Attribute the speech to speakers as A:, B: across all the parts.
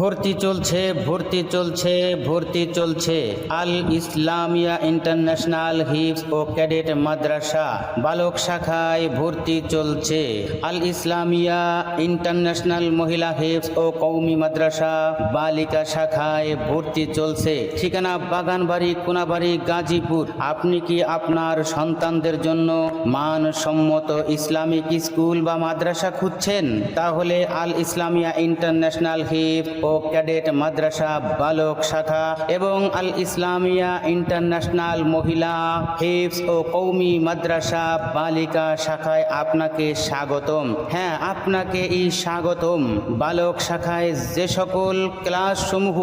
A: ভর্তি চলছে ভর্তি চলছে ভর্তি চলছে। আল ইসলামিয়া ইন্টারন্যাশনাল হিপস ও ক্যাডেট মাদ্রাসা, বালক শাখায় ভর্তি চলছে। আল ইসলামিয়া ইন্টারন্যাশনাল মহিলা হিপস ও কৌমি মাদ্রাসা, বালিকা শাখায় ভর্তি চলছে। ঠিকানা বাগানবাড়ি, কোনাবাড়ি, গাজীপুর। আপনি কি আপনার সন্তানদের জন্য মানসম্মত ইসলামিক স্কুল বা মাদ্রাসা খুঁজছেন? তাহলে আল ইসলামিয়া ইন্টারন্যাশনাল হিপ ও ক্যাডেট মাদ্রাসা, বালক শাখা এবং আল ইসলামিয়া ইন্টারন্যাশনাল মহিলা হিপস ও কৌমি মাদ্রাসা বালিকা শাখায় আপনাকে স্বাগতম। হ্যাঁ আপনাকে এই স্বাগতম। বালক শাখায় যে সকল ক্লাসসমূহ,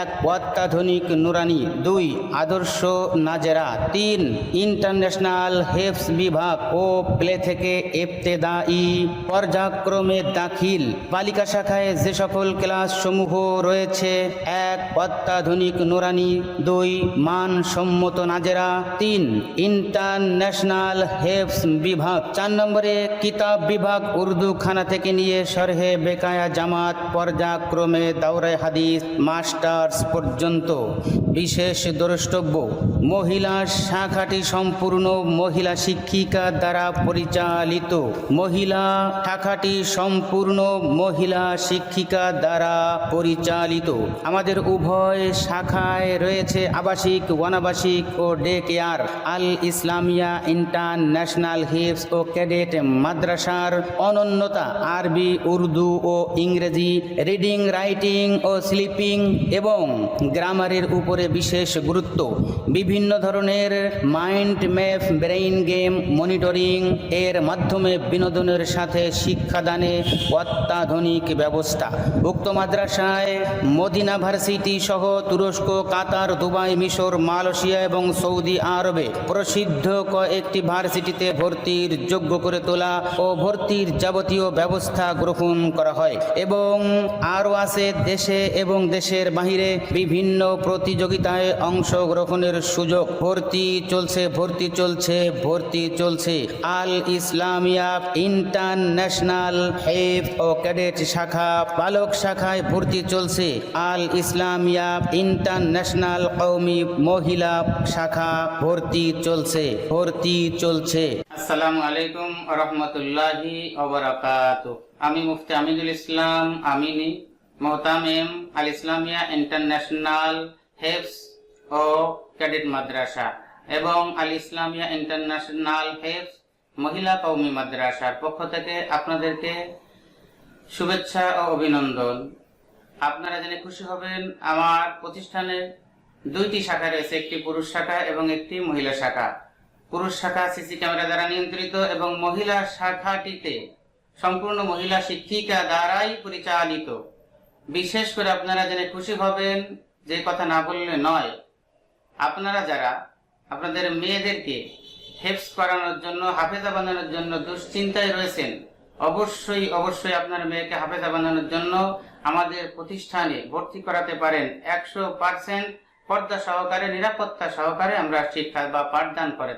A: এক অত্যাধুনিক নুরানি, দুই আদর্শ নাজেরা, তিন ইন্টারন্যাশনাল হেফস বিভাগ ও প্লে থেকে এফতেদাই পর্যায়ক্রমে দাখিল। বালিকা শাখায় যে সকল ক্লাসসমূহ রয়েছে এক অত্যাধুনিক নুরানি, দুই মানসম্মত নাজেরা, তিন ইন্টারন্যাশনাল হেফস বিভাগ, চার নম্বরে কিতাব বিভাগ উর্দু খানা থেকে নিয়ে সরহে বেকায়া জামাত পর্যায়ক্রমে দাওরাই হাদিস মাস্টার্স পর্যন্ত। বিশেষ দ্রষ্টব্য, মহিলা শাখাটি সম্পূর্ণ মহিলা শিক্ষিকা দ্বারা পরিচালিত। মহিলা শাখাটি সম্পূর্ণ মহিলা শিক্ষিকা দ্বারা পরিচালিত। আমাদের উভয় শাখায় রয়েছে আবাসিক, অনাবাসিক ও day care. Al Islamia international Hifz ও ক্যাডেট মাদ্রাসার অনন্যতা, আরবি, উর্দু ও ইংরেজি, রিডিং, রাইটিং ও স্লিপিং এবং গ্রামারের উপরে বিশেষ গুরুত্ব। বিভিন্ন ধরনের mind map, brain game, monitoring এর মাধ্যমে বিনোদনের সাথে শিক্ষাদানে অত্যাধুনিক ব্যবস্থা। উক্ত মাদ্রাসায় মদিনা ভার্সিটি সহ তুরস্ক, কাতার, দুবাই, মিশর, মালয়েশিয়া এবং সৌদি আরবে প্রসিদ্ধ কয়েকটি ভার্সিটিতে ভর্তির যোগ্য করে তোলা ও ভর্তির যাবতীয় ব্যবস্থা গ্রহণ করা হয় এবং আরও আছে দেশে এবং দেশের বাহিরে বিভিন্ন প্রতিযোগিতায় অংশগ্রহণের সুযোগ। ভর্তি চলছে ভর্তি চলছে ভর্তি চলছে। আল ইসলামিয়া ইন্টারন্যাশনাল হেফ ও ক্যাডেট শাখা, পালক শাখায় ভর্তি চলছে। আল ইসলামিয়া ইন্টারন্যাশনাল কৌমি মহিলা শাখা ভর্তি চলছে ভর্তি চলছে। আসসালামু আলাইকুম রহমতুল্লাহি আমি মুফতি আমিনুল ইসলাম আমিনী মোহতামিম আল ইসলামিয়া ইন্টারন্যাশনাল হেফস ও ক্যাডেট মাদ্রাসা এবং আল ইসলামিয়া ইন্টারন্যাশনাল হেফস মহিলা কৌমি মাদ্রাসার পক্ষ থেকে আপনাদেরকে শুভেচ্ছা ও অভিনন্দন। আপনারা জেনে খুশি হবেন, আমার প্রতিষ্ঠানে দুইটি শাখা রয়েছে, একটি পুরুষ শাখা এবং একটি মহিলা শাখা। পুরুষ শাখা সিসি ক্যামেরা দ্বারা নিয়ন্ত্রিত এবং মহিলা শাখাটিতে সম্পূর্ণ মহিলা শিক্ষিকা দ্বারাই পরিচালিত। বিশেষ করে আপনারা জেনে খুশি হবেন, যে কথা না বললে নয়, আপনারা যারা আপনাদের মেয়েদেরকে হেফস করানোর জন্য, হাফেজা বানানোর জন্য দুশ্চিন্তায় রয়েছেন অবশ্যই অবশ্যই আপনার মেয়েকে হাফেজা বানানোর জন্য আমাদের প্রতিষ্ঠানে ভর্তি করাতে পারেন একশো পার্সেন্ট পর্দা সহকারে, নিরাপত্তা সহকারে আমরা শিক্ষা বা পাঠদান করে